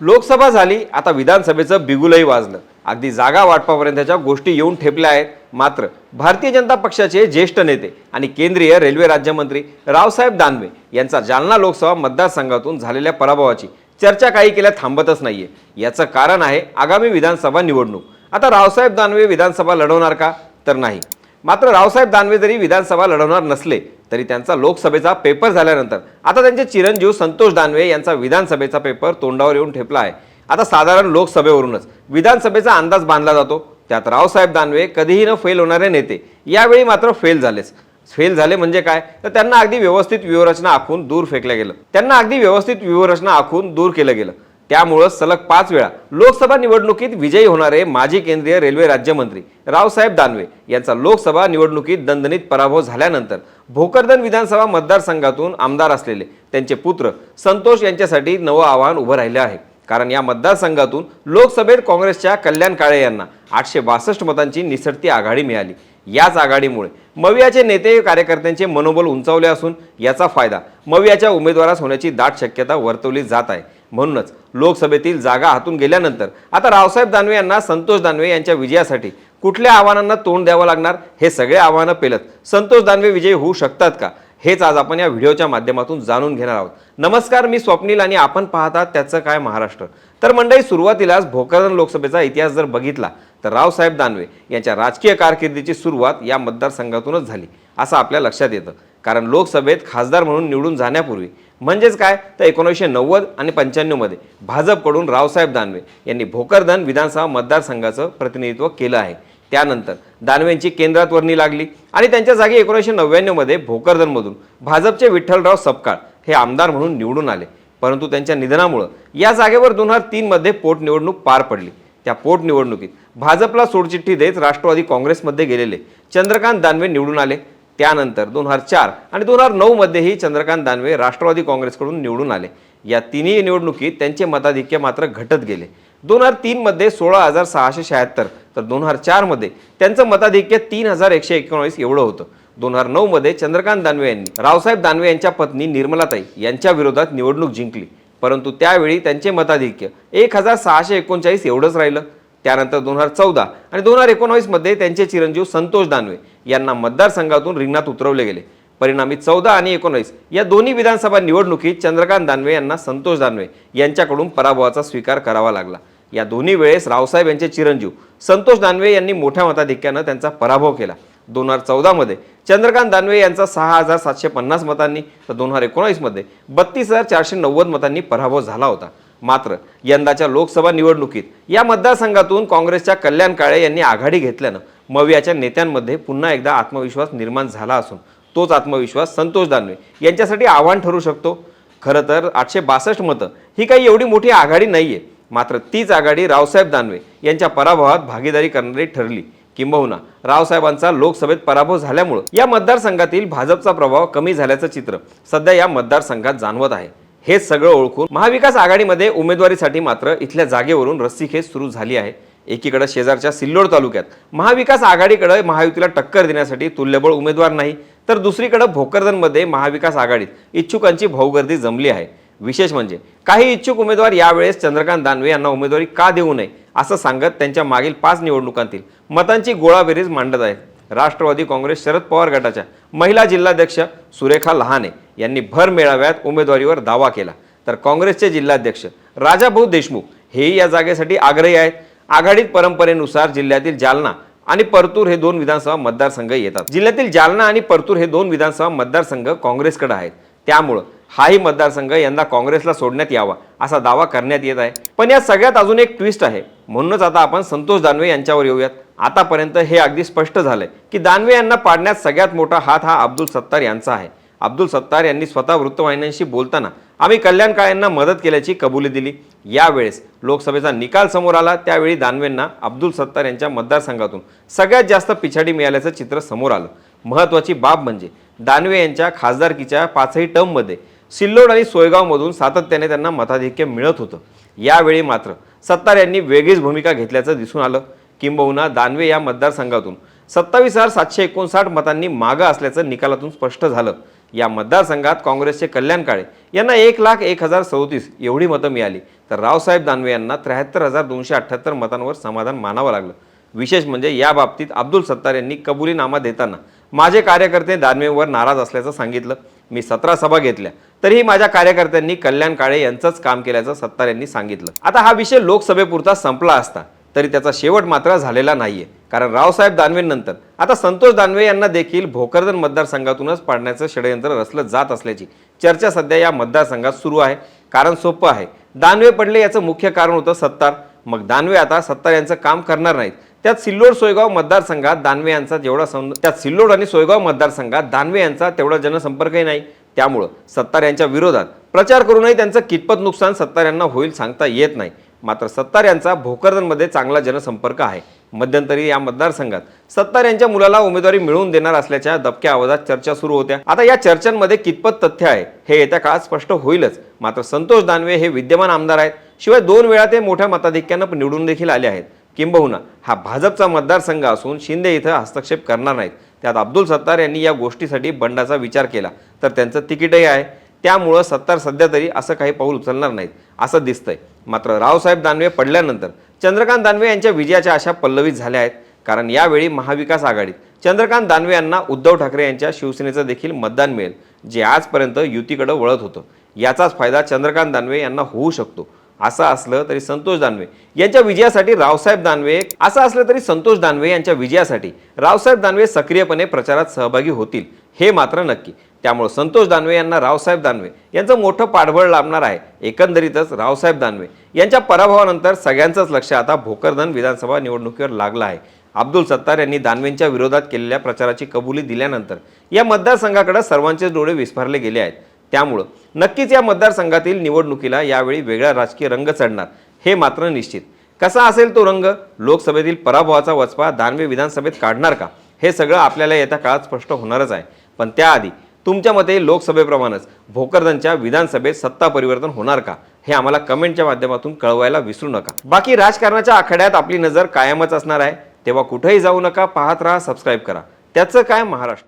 लोकसभा झाली आता विधानसभेचं बिगुलही वाजलं. अगदी जागा वाटपापर्यंतच्या गोष्टी येऊन ठेपल्या आहेत. मात्र भारतीय जनता पक्षाचे ज्येष्ठ नेते आणि केंद्रीय रेल्वे राज्यमंत्री रावसाहेब दानवे यांचा जालना लोकसभा मतदारसंघातून झालेल्या पराभवाची चर्चा काही केल्या थांबतच नाहीये. याचं कारण आहे आगामी विधानसभा निवडणूक. आता रावसाहेब दानवे विधानसभा लढवणार का? तर नाही. मात्र रावसाहेब दानवे जरी विधानसभा लढवणार नसले तरी त्यांचा लोकसभेचा पेपर झाल्यानंतर आता त्यांचे चिरंजीव संतोष दानवे यांचा विधानसभेचा पेपर तोंडावर येऊन ठेपला आहे. आता साधारण लोकसभेवरूनच विधानसभेचा अंदाज बांधला जातो. त्यात रावसाहेब दानवे कधीही न फेल होणारे नेते यावेळी मात्र फेल झालेच. फेल झाले म्हणजे काय? तर त्यांना अगदी व्यवस्थित व्यूहरचना आखून दूर फेकलं गेलं. त्यांना अगदी व्यवस्थित व्यूहरचना आखून दूर केलं गेलं. त्यामुळं सलग पाच वेळा लोकसभा निवडणुकीत विजयी होणारे माजी केंद्रीय रेल्वे राज्यमंत्री रावसाहेब दानवे यांचा लोकसभा निवडणुकीत दणदणीत पराभव झाल्यानंतर भोकरदन विधानसभा मतदारसंघातून आमदार असलेले त्यांचे पुत्र संतोष यांच्यासाठी नवं आव्हान उभं राहिलं आहे. कारण या मतदारसंघातून लोकसभेत काँग्रेसच्या कल्याण काळे यांना आठशे बासष्ट मतांची निसटती आघाडी मिळाली. याच आघाडीमुळे मवियाचे नेते कार्यकर्त्यांचे मनोबल उंचावले असून याचा फायदा मवियाच्या उमेदवारास होण्याची दाट शक्यता वर्तवली जात आहे. म्हणूनच लोकसभेतील जागा हातून गेल्यानंतर आता रावसाहेब दानवे यांना संतोष दानवे यांच्या विजयासाठी कुठल्या आव्हानांना तोंड द्यावं लागणार हे सगळे आव्हानं पेलत. संतोष दानवे विजयी होऊ शकतात का? हेच आज आपण या व्हिडिओच्या माध्यमातून जाणून घेणार आहोत. नमस्कार मी स्वप्नील आणि आपण पाहतात त्याचं काय महाराष्ट्र. तर मंडळी सुरुवातीलाच भोकरदन लोकसभेचा इतिहास जर बघितला तर रावसाहेब दानवे यांच्या राजकीय कारकिर्दीची सुरुवात या मतदारसंघातूनच झाली असं आपल्या लक्षात येतं. कारण लोकसभेत खासदार म्हणून निवडून जाण्यापूर्वी म्हणजेच काय? तर एकोणीसशे नव्वद आणि पंच्याण्णवमध्ये भाजपकडून रावसाहेब दानवे यांनी भोकरदन विधानसभा मतदारसंघाचं प्रतिनिधित्व केलं आहे. त्यानंतर दानवेंची केंद्रात वर्णी लागली आणि त्यांच्या जागी एकोणीसशे नव्याण्णवमध्ये भोकरदनमधून भाजपचे विठ्ठलराव सपकाळ हे आमदार म्हणून निवडून आले. परंतु त्यांच्या निधनामुळं या जागेवर दोन हजार तीनमध्ये पोटनिवडणूक पार पडली. त्या पोटनिवडणुकीत भाजपला सोडचिठ्ठी देत राष्ट्रवादी काँग्रेसमध्ये गेलेले चंद्रकांत दानवे निवडून आले. त्यानंतर दोन हजार चार आणि दोन हजार नऊमध्येही चंद्रकांत दानवे राष्ट्रवादी काँग्रेसकडून निवडून आले. या तिन्ही निवडणुकीत त्यांचे मताधिक्य मात्र घटत गेले. दोन हजार तीनमध्ये सोळा हजार सहाशे शहात्तर तर दोन हजार चारमध्ये त्यांचं मताधिक्य तीन हजार एकशे एकोणवीस एवढं होतं. दोन हजार नऊमध्ये चंद्रकांत दानवे यांनी रावसाहेब दानवे यांच्या पत्नी निर्मलाताई यांच्या विरोधात निवडणूक जिंकली. परंतु त्यावेळी त्यांचे मताधिक्य एक हजार सहाशे एकोणचाळीस एवढंच राहिलं. त्यानंतर दोन हजार चौदा आणि दोन हजार एकोणावीसमध्ये त्यांचे चिरंजीव संतोष दानवे यांना मतदारसंघातून रिंगणात उतरवले गेले. परिणामी चौदा आणि एकोणावीस या दोन्ही विधानसभा निवडणुकीत चंद्रकांत दानवे यांना संतोष दानवे यांच्याकडून पराभवाचा स्वीकार करावा लागला. या दोन्ही वेळेस रावसाहेब यांचे चिरंजीव संतोष दानवे यांनी मोठ्या मताधिक्यानं त्यांचा पराभव केला. दोन हजार चौदामध्ये चंद्रकांत दानवे यांचा सहा हजार सातशे पन्नास मतांनी तर दोन हजार एकोणावीसमध्ये बत्तीस हजार चारशे नव्वद मतांनी पराभव झाला होता. मात्र यंदाच्या लोकसभा निवडणुकीत या मतदारसंघातून काँग्रेसच्या कल्याण काळे यांनी आघाडी घेतल्यानं मवियाच्या नेत्यांमध्ये पुन्हा एकदा आत्मविश्वास निर्माण झाला असून तोच आत्मविश्वास संतोष दानवे यांच्यासाठी आव्हान ठरू शकतो. खरं तर आठशे बासष्ट मतं ही काही एवढी मोठी आघाडी नाही आहे मात्र तीच आघाडी रावसाहेब दानवे यांच्या पराभवात भागीदारी करणारी ठरली. किंबहुना रावसाहेबांचा लोकसभेत पराभव झाल्यामुळं या मतदारसंघातील भाजपचा प्रभाव कमी झाल्याचं चित्र सध्या या मतदारसंघात जाणवत आहे. हेच सगळं ओळखून महाविकास आघाडीमध्ये उमेदवारीसाठी मात्र इथल्या जागेवरून रस्सीखेच सुरू झाली आहे. एकीकडे शेजारच्या सिल्लोड तालुक्यात महाविकास आघाडीकडे महायुतीला टक्कर देण्यासाठी तुल्यबळ उमेदवार नाही तर दुसरीकडे भोकरदनमध्ये महाविकास आघाडीत इच्छुकांची भाऊगर्दी जमली आहे. विशेष म्हणजे काही इच्छुक उमेदवार यावेळेस चंद्रकांत दानवे यांना उमेदवारी का देऊ नये असं सांगत त्यांच्या मागील पाच निवडणुकांतील मतांची गोळाबेरीज मांडत आहेत. राष्ट्रवादी काँग्रेस शरद पवार गटाच्या महिला जिल्हाध्यक्ष सुरेखा लहाने यांनी भर मेळाव्यात उमेदवारीवर दावा केला. तर काँग्रेसचे जिल्हाध्यक्ष राजाभाऊ देशमुख हेही या जागेसाठी आग्रही आहेत. आघाडीत परंपरेनुसार जिल्ह्यातील जालना आणि परतूर हे दोन विधानसभा मतदारसंघ येतात. जिल्ह्यातील जालना आणि परतूर हे दोन विधानसभा मतदारसंघ काँग्रेसकडे आहेत. त्यामुळं हाही मतदारसंघ यंदा काँग्रेसला सोडण्यात यावा असा दावा करण्यात येत आहे. पण या सगळ्यात अजून एक ट्विस्ट आहे. म्हणूनच आता आपण संतोष दानवे यांच्यावर येऊयात. आतापर्यंत हे अगदी स्पष्ट झालं की दानवे यांना पाडण्यात सगळ्यात मोठा हात हा अब्दुल सत्तार यांचा आहे. अब्दुल सत्तार यांनी स्वतः वृत्तवाहिन्यांशी बोलताना आम्ही कल्याण काळ्यांना मदत केल्याची कबुली दिली. यावेळेस लोकसभेचा निकाल समोर आला त्यावेळी दानवेंना अब्दुल सत्तार यांच्या मतदारसंघातून सगळ्यात जास्त पिछाडी मिळाल्याचं चित्र समोर आलं. महत्त्वाची बाब म्हणजे दानवे यांच्या खासदारकीच्या पाचही टर्ममध्ये सिल्लोड आणि सोयगावमधून सातत्याने त्यांना मताधिक्य मिळत होतं. यावेळी मात्र सत्तार यांनी वेगळीच भूमिका घेतल्याचं दिसून आलं. किंबहुना दानवे या मतदारसंघातून सत्तावीस हजार सातशे एकोणसाठ मतांनी मागं असल्याचं निकालातून स्पष्ट झालं. या मतदारसंघात काँग्रेसचे कल्याण काळे यांना एक लाख एक हजार सदोतीस एवढी मतं मिळाली. तर रावसाहेब दानवे यांना त्र्याहत्तर हजार दोनशे अठ्ठ्याहत्तर मतांवर समाधान मानावं लागलं. विशेष म्हणजे या बाबतीत अब्दुल सत्तार यांनी कबुलीनामा देताना माझे कार्यकर्ते दानवेवर नाराज असल्याचं सांगितलं. मी सतरा सभा घेतल्या. तरीही माझ्या कार्यकर्त्यांनी कल्याण काळे यांचंच काम केल्याचं सत्तार यांनी सांगितलं. आता हा विषय लोकसभेपुरता संपला असता तरी त्याचा शेवट मात्र झालेला नाहीये. कारण रावसाहेब दानवेंनंतर आता संतोष दानवे यांना देखील भोकरदन मतदारसंघातूनच पाडण्याचं षडयंत्र रचलं जात असल्याची चर्चा सध्या या मतदारसंघात सुरू आहे. कारण सोपं आहे. दानवे पडले याचं मुख्य कारण होतं सत्तार. मग दानवे आता सत्तार यांचं काम करणार नाहीत. त्यात सिल्लोड सोयगाव मतदारसंघात दानवे यांचा जेवढा सं त्यात सिल्लोड आणि सोयगाव मतदारसंघात दानवे यांचा तेवढा जनसंपर्कही नाही. त्यामुळं सत्तार यांच्या विरोधात प्रचार करूनही त्यांचं कितपत नुकसान सत्तार यांना होईल सांगता येत नाही. मात्र सत्तार यांचा भोकरदनमध्ये चांगला जनसंपर्क आहे. मध्यंतरी या मतदारसंघात सत्तार यांच्या मुलाला उमेदवारी मिळवून देणार असल्याच्या दबक्या आवाजात चर्चा सुरू होत्या. आता या चर्चांमध्ये कितपत तथ्य आहे हे येत्या काळात स्पष्ट होईलच. मात्र संतोष दानवे हे विद्यमान आमदार आहेत. शिवाय दोन वेळा ते मोठ्या मताधिक्यानं निवडून देखील आले आहेत. किंबहुना हा भाजपचा मतदारसंघ असून शिंदे इथं हस्तक्षेप करणार नाहीत. त्यात अब्दुल सत्तार यांनी या गोष्टीसाठी बंडाचा विचार केला. तर त्यांचं तिकीटही आहे. त्यामुळं सत्तार सध्या तरी असं काही पाऊल उचलणार नाहीत असं दिसतंय. मात्र रावसाहेब दानवे पडल्यानंतर चंद्रकांत दानवे यांच्या विजयाच्या आशा पल्लवित झाल्या आहेत. कारण यावेळी महाविकास आघाडीत चंद्रकांत दानवे यांना उद्धव ठाकरे यांच्या शिवसेनेचं देखील मतदान मिळेल जे आजपर्यंत युतीकडे वळत होतं. याचाच फायदा चंद्रकांत दानवे यांना होऊ शकतो. असं असलं तरी संतोष दानवे यांच्या विजयासाठी रावसाहेब दानवे असं असलं तरी संतोष दानवे यांच्या विजयासाठी रावसाहेब दानवे सक्रियपणे प्रचारात सहभागी होतील हे मात्र नक्की. त्यामुळे संतोष दानवे यांना रावसाहेब दानवे यांचं मोठं पाठबळ लाभणार आहे. एकंदरीतच रावसाहेब दानवे यांच्या पराभवानंतर सगळ्यांचंच लक्ष आता भोकरदन विधानसभा निवडणुकीवर लागलं आहे. अब्दुल सत्तार यांनी दानवेंच्या विरोधात केलेल्या प्रचाराची कबुली दिल्यानंतर या मतदारसंघाकडे सर्वांचेच डोळे विस्फारले गेले आहेत. त्यामुळं नक्कीच या मतदारसंघातील निवडणुकीला यावेळी वेगळा राजकीय रंग चढणार हे मात्र निश्चित. कसा असेल तो रंग? लोकसभेतील पराभवाचा वचपा दानवे विधानसभेत काढणार का? हे सगळं आपल्याला येत्या काळात स्पष्ट होणारच आहे. पण त्याआधी तुमच्या मते लोकसभेप्रमाणेच भोकरदनच्या विधानसभेत सत्ता परिवर्तन होणार का? हे आम्हाला कमेंटच्या माध्यमातून कळवायला विसरू नका. बाकी राजकारणाच्या आखाड्यात आपली नजर कायमच असणार आहे. तेव्हा कुठेही जाऊ नका पाहत राहा सबस्क्राईब करा. त्याचं काय महाराष्ट्र?